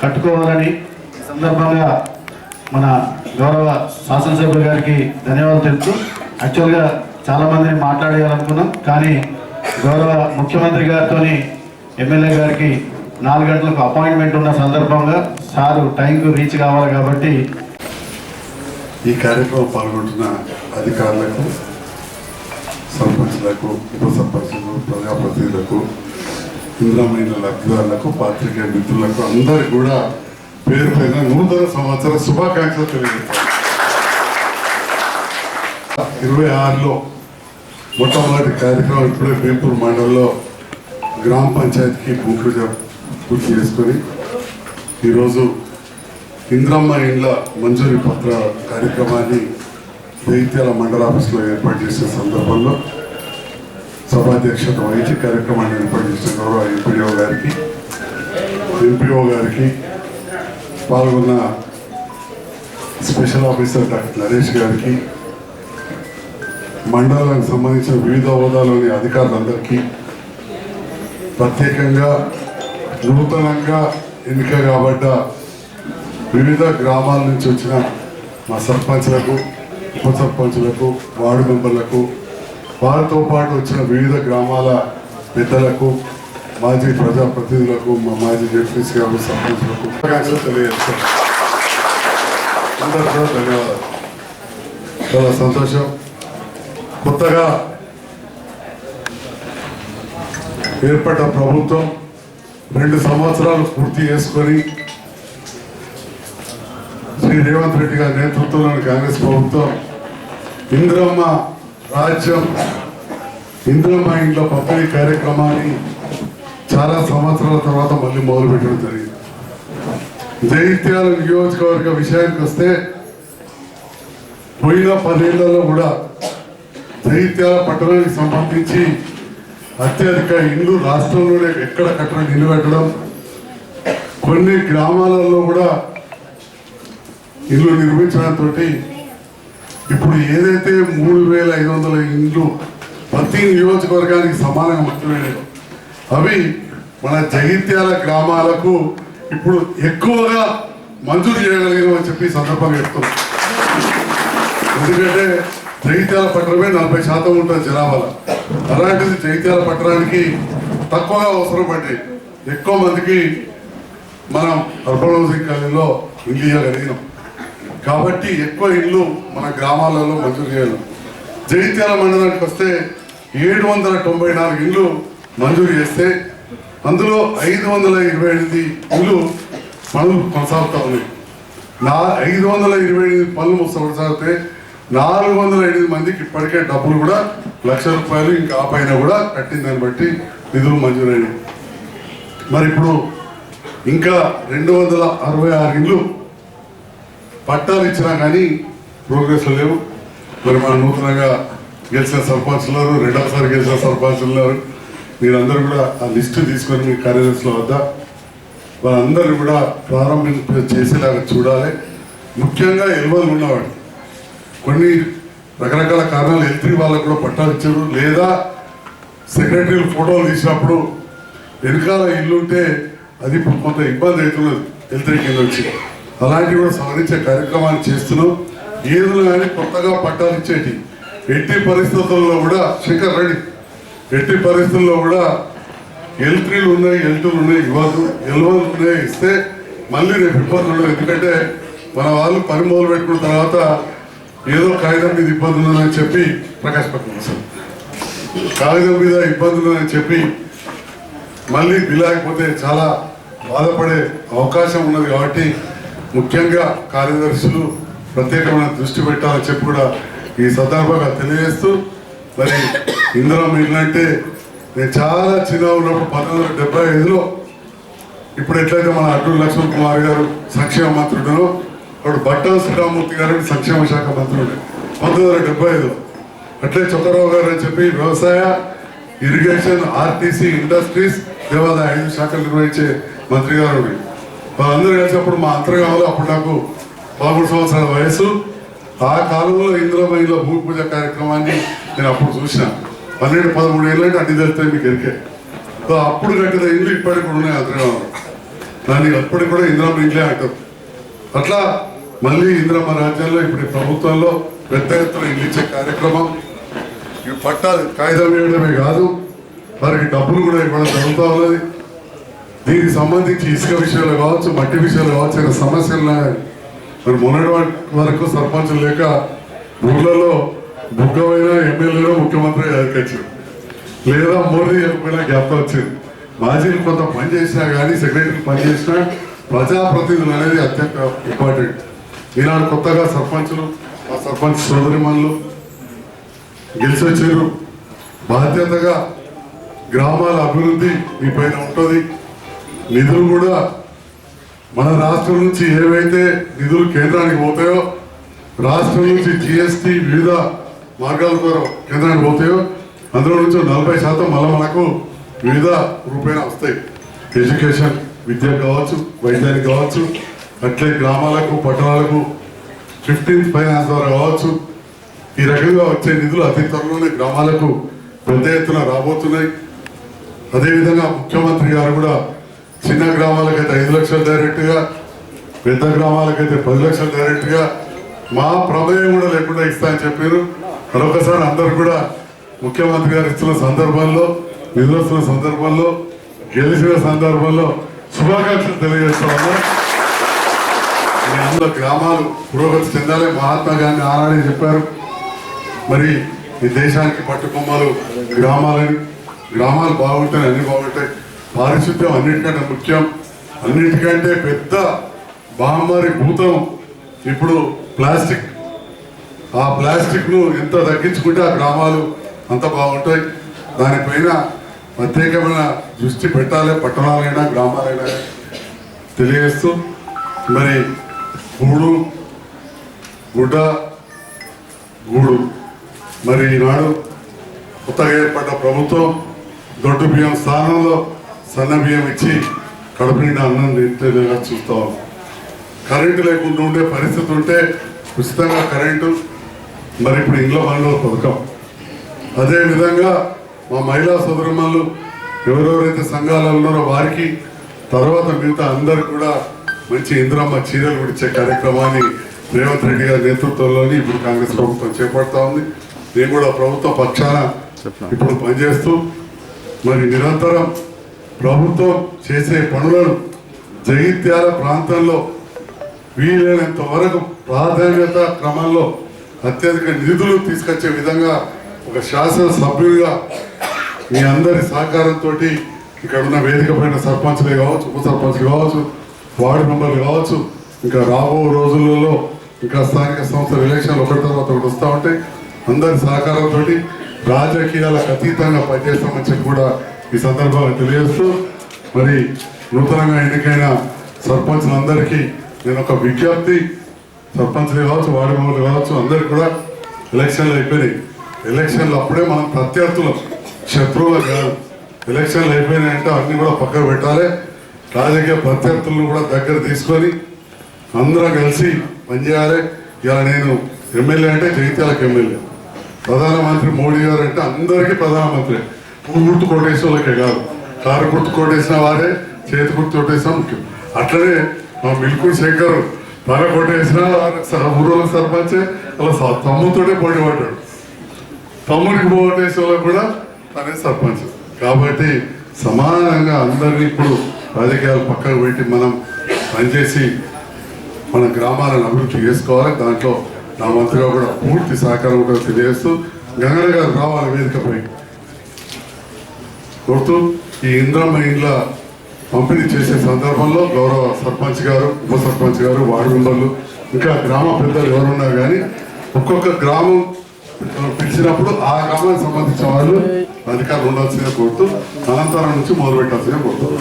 కట్టుకోవాలని ఈ సందర్భంగా మన గౌరవ శాసనసభ్యులు గారికి ధన్యవాదాలు తెలుపుతూ యాక్చువల్గా చాలా మందిని మాట్లాడేయాలనుకున్నాం కానీ గౌరవ ముఖ్యమంత్రి గారితో ఎమ్మెల్యే గారికి నాలుగు గంటలకు అపాయింట్మెంట్ ఉన్న సందర్భంగా సారు టైంకు రీచ్ కావాలి కాబట్టి ఈ కార్యక్రమం పాల్గొంటున్న అధికారులకు సర్పంచ్లకు ఉప సర్పంచులకు ప్రజాప్రతినిధులకు ఇంద్రమైన లబ్ధిదారులకు పాత్రికేయ మిత్రులకు అందరికి కూడా పేరు పైన నూతన సంవత్సర శుభాకాంక్షలు తెలియజేస్తాను. ఇరవై ఆరులో మొట్టమొదటి కార్యక్రమం ఇప్పుడే బీపూర్ మండలంలో గ్రామ పంచాయతీకి భూపూజ పూర్తి చేసుకొని ఈరోజు ఇంద్రమ్మ ఇండ్ల మంజూరీ పత్ర కార్యక్రమాన్ని దైత్యాల మండల ఆఫీస్లో ఏర్పాటు చేసిన సందర్భంలో సభాధ్యక్షత వహించి కార్యక్రమాన్ని ఏర్పాటు చేసిన గౌరవ ఎంపీడీఓ గారికి ఎంపీఓ గారికి పాల్గొన్న స్పెషల్ ఆఫీసర్ డాక్టర్ నరేష్ గారికి మండలానికి సంబంధించిన వివిధ హోదాలోని అధికారులందరికీ ప్రత్యేకంగా నూతనంగా ఎన్నిక కాబడ్డ వివిధ గ్రామాల నుంచి వచ్చిన మా సర్పంచ్లకు ఉప సర్పంచులకు వార్డు మెంబర్లకు వారితో పాటు వచ్చిన వివిధ గ్రామాల పెద్దలకు మాజీ ప్రజాప్రతినిధులకు మా మాజీ జడ్పీసీ గారు సర్పంచులకు శుభాకాంక్షలు అందరికీ ధన్యవాదాలు చాలా సంతోషం కొత్తగా ఏర్పడ్డ ప్రభుత్వం రెండు సంవత్సరాలు పూర్తి చేసుకొని శ్రీ రేవంత్ రెడ్డి గారి నేతృత్వంలోని కాంగ్రెస్ ప్రభుత్వం ఇంద్రమ్మ రాజ్యం ఇంద్రమ్మ ఇంట్లో పంపిణీ కార్యక్రమాన్ని చాలా సంవత్సరాల తర్వాత మళ్ళీ మొదలుపెట్టడం జరిగింది. జైత్యాల నియోజకవర్గ విషయానికి వస్తే పోయిన పదేళ్ళలో కూడా జైత్యాల పట్టణానికి సంబంధించి అత్యధిక ఇండ్లు రాష్ట్రంలోనే ఎక్కడ కట్టడం ఇల్లు కట్టడం కొన్ని గ్రామాలలో కూడా ఇల్లు నిర్మించడంతో ఇప్పుడు ఏదైతే మూడు వేల ఐదు వందల ఇండ్లు ప్రతి నియోజకవర్గానికి సమానంగా మంజూరైనయో అవి మన జగిత్యాల గ్రామాలకు ఇప్పుడు ఎక్కువగా మంజూరు చేయగలిగినామని చెప్పి సందర్భంగా చెప్తున్నాం. ఎందుకంటే జగిత్యాల పట్టణమే నలభై శాతం ఉంటుంది జనాభాలో. అలాంటిది జగిత్యాల పట్టణానికి తక్కువగా అవసరం పడ్డాయి ఎక్కువ మందికి మనం అర్బన్ హౌసింగ్ కాలనీలో ఇల్లు ఇవ్వగలిగినాం. కాబట్టి ఎక్కువ ఇల్లు మన గ్రామాలలో మంజూరు చేయాలి. జగిత్యాల మండలానికి వస్తే ఏడు వందల తొంభై నాలుగు ఇల్లు మంజూరు చేస్తే అందులో ఐదు వందల ఇరవై ఎనిమిది ఇల్లు పనులు కొనసాగుతూ ఉన్నాయి. నా ఐదు వందల ఇరవై ఎనిమిది పనులు కొనసాగితే నాలుగు వందల ఎనిమిది మందికి ఇప్పటికే డబ్బులు కూడా లక్ష రూపాయలు ఇంకా ఆ పైన కూడా కట్టిందని బట్టి నిధులు మంజూరైనవి మరి ఇప్పుడు ఇంకా రెండు వందల అరవై ఆరు ఇళ్ళు పట్టాలు ఇచ్చినా కానీ ప్రోగ్రెస్ లేవు. మరి మన నూతనంగా గెలిచిన సర్పంచ్లు రెండవసారి గెలిచిన సర్పంచ్లు మీరందరూ కూడా ఆ లిస్టు తీసుకొని మీ కార్యదర్శుల వద్ద వాళ్ళందరూ కూడా ప్రారంభింప చేసేలాగా చూడాలి. ముఖ్యంగా ఎల్వలు ఉన్నవాడు కొన్ని రకరకాల కారణాలు ఎల్త్రీ వాళ్ళకు కూడా పట్టాలు ఇచ్చారు. లేదా సెక్రటరీలు ఫోటోలు తీసినప్పుడు వెనకాల ఇల్లు ఉంటే అది ఇప్పుడు కొంత ఇబ్బంది అవుతున్నది ఎల్త్రీ కింద వచ్చి అలాంటివి కూడా సవరించే కార్యక్రమాన్ని చేస్తున్నాం. ఏదో కానీ కొత్తగా పట్టాలు ఇచ్చేటి. ఎట్టి పరిస్థితుల్లో కూడా శంకర్ రెడ్డి ఎట్టి పరిస్థితుల్లో కూడా ఎల్ త్రీలు ఉన్నాయి ఎల్ టూలు ఉన్నాయి ఇవ్వదు ఎల్ వన్ ఉన్నాయి ఇస్తే మళ్ళీ రేపు ఇబ్బందులు ఉండవు ఎందుకంటే మన వాళ్ళు పని మొదలు పెట్టుకున్న తర్వాత ఏదో కాగితం మీద ఇబ్బంది ఉందని చెప్పి ప్రకాశ్ సార్. కాగితం మీద ఇబ్బంది అని చెప్పి మళ్ళీ బిలాకపోతే చాలా బాధపడే అవకాశం ఉన్నది కాబట్టి ముఖ్యంగా కార్యదర్శులు ప్రత్యేకమైన దృష్టి పెట్టాలని చెప్పి కూడా ఈ సందర్భంగా తెలియజేస్తూ మరి ఇందులో ఏంటంటే నేను చాలా చిన్న ఉన్నప్పుడు పంతొమ్మిది వందల డెబ్బై ఐదులో ఇప్పుడు ఎట్లయితే మన అడ్డు లక్ష్మణ్ కుమార్ గారు సంక్షేమ మంత్రుడు అప్పుడు బట్టల శ్రీరామూర్తి గారు సంక్షేమ శాఖ మంత్రుడు. పంతొమ్మిది వందల డెబ్బై ఐదు అట్లే చొక్కరావు గారు అని చెప్పి వ్యవసాయ ఇరిగేషన్ ఆర్టీసీ ఇండస్ట్రీస్ దేవాదాయ ఐదు శాఖలు నిర్వహించే మంత్రి గారు ఉండే వాళ్ళందరూ కలిసినప్పుడు మా అంతర్గామంలో అప్పుడు నాకు పదమూడు సంవత్సరాల వయసు ఆ కాలంలో ఇంద్రమయ్యలో భూమి పూజ కార్యక్రమాన్ని నేను అప్పుడు చూసిన. పన్నెండు పదమూడు ఏళ్ళు అంటే అన్ని తెలుస్తాయి మీకు ఎరికే. సో అప్పుడు కట్టిన ఇల్లు ఇప్పటికి కూడా ఉన్నాయి అంతర్గామంలో దాన్ని అప్పటికి కూడా ఇంద్రమ్మ ఇంట్లో అంటారు అట్లా మళ్ళీ ఇంద్రమ్మ రాజ్యాల్లో ఇప్పుడు ఈ ప్రభుత్వంలో పెద్ద ఎత్తున ఇల్లు ఇచ్చే కార్యక్రమం. ఇవి పట్టాలు కాగితం వేయడమే కాదు వారికి డబ్బులు కూడా ఇవ్వడం జరుగుతూ ఉన్నది. దీనికి సంబంధించి ఇసుక విషయాలు కావచ్చు మట్టి విషయాలు కావచ్చు సమస్యలు మరి మొన్నటి వరకు సర్పంచులు లేక ఊళ్ళలో బుగ్గమైన ఎమ్మెల్యేలో ముఖ్యమంత్రి ఎదుర్కొచ్చారు లేదా మోదీ చెప్పిన జ్ఞాపకం వచ్చింది. మాజీలు కొంత పని చేసినా కానీ సెక్రటరీ పని చేసినా ప్రజాప్రతినిధులు అనేది అత్యంత ఇంపార్టెంట్ ఈనాడు కొత్తగా సర్పంచులు ఆ సర్పంచ్ సోదరిమణులు గెలిచి వచ్చారు. బాధ్యతగా గ్రామాల అభివృద్ధి మీ పైన ఉంటుంది. నిధులు కూడా మన రాష్ట్రం నుంచి ఏవైతే నిధులు కేంద్రానికి పోతాయో రాష్ట్రం నుంచి జిఎస్టి వివిధ మార్గాల ద్వారా కేంద్రానికి పోతాయో అందులో నుంచి నలభై శాతం మళ్ళీ మనకు వివిధ రూపేణ వస్తాయి. ఎడ్యుకేషన్ విద్య కావచ్చు వైద్యానికి కావచ్చు అట్లే గ్రామాలకు పట్టణాలకు ఫిఫ్టీన్త్ ఫైనాన్స్ ద్వారా కావచ్చు. ఈ రకంగా వచ్చే నిధులు అతి త్వరలోనే గ్రామాలకు పెద్ద ఎత్తున రాబోతున్నాయి. అదేవిధంగా ముఖ్యమంత్రి గారు కూడా చిన్న గ్రామాలకైతే ఐదు లక్షలు డైరెక్ట్గా పెద్ద గ్రామాలకైతే పది లక్షలు డైరెక్ట్గా మా ప్రమేయం కూడా లేకుండా ఇస్తా అని చెప్పారు. మరొకసారి అందరు కూడా ముఖ్యమంత్రి గారు ఇస్తున్న సందర్భాల్లో నిధులు వస్తున్న గెలిచిన సందర్భంలో శుభాకాంక్షలు తెలియజేస్తా అందులో గ్రామాలు పురోగతి చెందాలి. మహాత్మా గాంధీ ఆనాడే చెప్పారు. మరి ఈ దేశానికి పట్టుకొమ్మలు గ్రామాలని గ్రామాలు బాగుంటాయి అన్ని బాగుంటాయి. పారిశుద్ధ్యం అన్నిటికంటే ముఖ్యం. అన్నిటికంటే పెద్ద మహమ్మారి భూతం ఇప్పుడు ప్లాస్టిక్ ఆ ప్లాస్టిక్ను ఎంత తగ్గించుకుంటే ఆ గ్రామాలు అంత బాగుంటాయి. దానిపైన ప్రత్యేకమైన దృష్టి పెట్టాలి పట్టణాలైనా గ్రామాలైనా తెలియజేస్తూ మరి గూడు గుడ్డ గూడు. మరి ఈనాడు కొత్తగా ఏర్పడ్డ ప్రభుత్వం దొడ్డు బియ్యం స్థానంలో సన్న బియ్యం ఇచ్చి కడుపు నిండా అన్నం తింటేనేలా చూస్తాం. కరెంటు లేకుండా ఉండే పరిస్థితి ఉంటే ఉచితంగా కరెంటు మరి ఇప్పుడు ఇంట్లో పనిలో పథకం. అదే విధంగా మా మహిళా సోదరుమల్లు ఎవరెవరైతే సంఘాలు ఉన్నారో వారికి తర్వాత మిగతా అందరు కూడా మంచి ఇంద్రమ్మ చీరలు ఇచ్చే కార్యక్రమాన్ని రేవంత్ రెడ్డి గారి నేతృత్వంలోని ఇప్పుడు కాంగ్రెస్ ప్రభుత్వం చేపడతా ఉంది. నేను కూడా ప్రభుత్వ పక్షాన ఇప్పుడు పనిచేస్తూ మరి నిరంతరం ప్రభుత్వం చేసే పనులను జగిత్యాల ప్రాంతంలో వీలైనంత వరకు ప్రాధాన్యత క్రమంలో అత్యధిక నిధులు తీసుకొచ్చే విధంగా ఒక శాసనసభ్యుడిగా మీ అందరి సహకారంతో ఇక్కడ ఉన్న వేదిక పైన సర్పంచ్లే కావచ్చు ఉప సర్పంచ్లు కావచ్చు వార్డు మెంబర్లు కావచ్చు ఇంకా రాబో రోజులలో ఇంకా స్థానిక సంస్థల ఎలక్షన్లు ఒకటి తర్వాత ఒకటి వస్తూ ఉంటాయి. అందరి సహకారంతో రాజకీయాలకు అతీతంగా పనిచేస్తామని చెప్పి కూడా ఈ సందర్భంగా తెలియజేస్తూ మరి నూతనంగా ఎన్నికైన సర్పంచ్లందరికీ నేను ఒక విజ్ఞప్తి సర్పంచ్లు కావచ్చు వార్డు మెంబర్లు కావచ్చు అందరికి కూడా ఎలక్షన్లు అయిపోయినాయి. ఎలక్షన్లు అప్పుడే మనం ప్రత్యర్థులం. శత్రువులు కాదు. ఎలక్షన్లు అయిపోయినాయంటే అన్ని కూడా పక్కన పెట్టాలి. రాజకీయ ప్రత్యర్థులను కూడా దగ్గర తీసుకొని అందరం కలిసి పనిచేయాలి. ఇలా నేను ఎమ్మెల్యే అంటే జగిత్యాలకు ఎమ్మెల్యే. ప్రధానమంత్రి మోడీ గారు అంటే అందరికీ ప్రధానమంత్రి. పువ్వు గుర్తు కొట్టేసిన వాళ్ళకే కాదు. కారు గుర్తు కొట్టేసిన వారే చేతి గుర్తు కొట్టేసిన ముఖ్యం. అట్లనే మా మిల్కూర్ శంకర్ తల కొట్టేసిన ఊళ్ళో సర్పంచే అలా తమ్ముతోటే పోటీ పడ్డాడు. తమ్ముడికి ఓటేసే వాళ్ళకి కూడా తనే సర్పంచ్. కాబట్టి సమానంగా అందరినీ ఇప్పుడు రాజకీయాలు పక్కకు పెట్టి మనం పనిచేసి మన గ్రామాలను అభివృద్ధి చేసుకోవాలి. దాంట్లో నా మంత్రిగా కూడా పూర్తి సహకారం కూడా తెలియజేస్తూ గంగన్న గారు రావాలి వేదికపై. గుర్తు ఈ ఇంద్రమ్మ ఇండ్ల పంపిణీ చేసే సందర్భంలో గౌరవ సర్పంచ్ గారు ఉప సర్పంచ్ గారు వార్డు మెంబర్లు ఇంకా గ్రామ పెద్దలు ఎవరున్నా కానీ ఒక్కొక్క గ్రామం పిలిచినప్పుడు ఆ గ్రామానికి సంబంధించిన వాళ్ళు అధికారులు ఉండాల్సిందే కోరుతూ అనంతరం నుంచి మొదలు పెట్టాల్సిందే కోరుతున్నాను